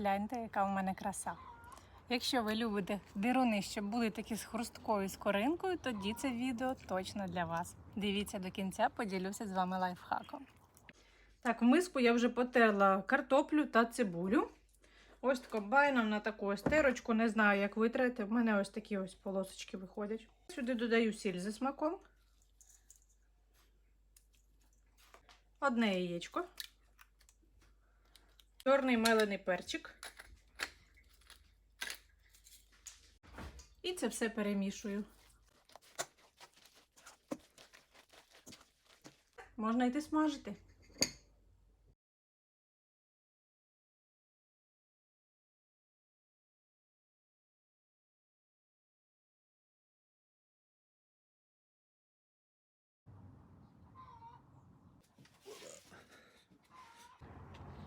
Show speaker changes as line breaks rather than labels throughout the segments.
Погляньте, яка у мене краса. Якщо ви любите дируни, щоб були такі з хрусткою з коринкою, тоді це відео точно для вас. Дивіться до кінця, поділюся з вами лайфхаком. Так, в миску я вже потерла картоплю та цибулю. Ось комбайном на таку ось не знаю, як витрати. В мене ось такі ось полосочки виходять. Сюди додаю сіль зі смаком. Одне яєчко. Чорний мелений перчик. І це все перемішую. Можна йти смажити.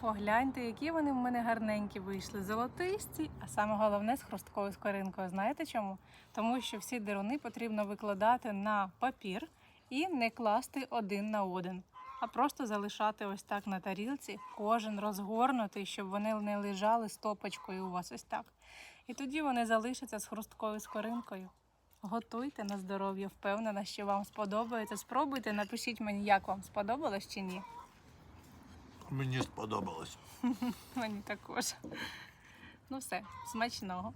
Погляньте, які вони в мене гарненькі вийшли. Золотисті, а саме головне з хрусткою скоринкою. Знаєте чому? Тому що всі дируни потрібно викладати на папір і не класти один на один, а просто залишати ось так на тарілці, кожен розгорнутий, щоб вони не лежали стопочкою у вас ось так. І тоді вони залишаться з хрусткою скоринкою. Готуйте на здоров'я, впевнена, що вам сподобається. Спробуйте, напишіть мені, як вам сподобалось чи ні.
Мені сподобалось.
Мені також. Ну все, смачного.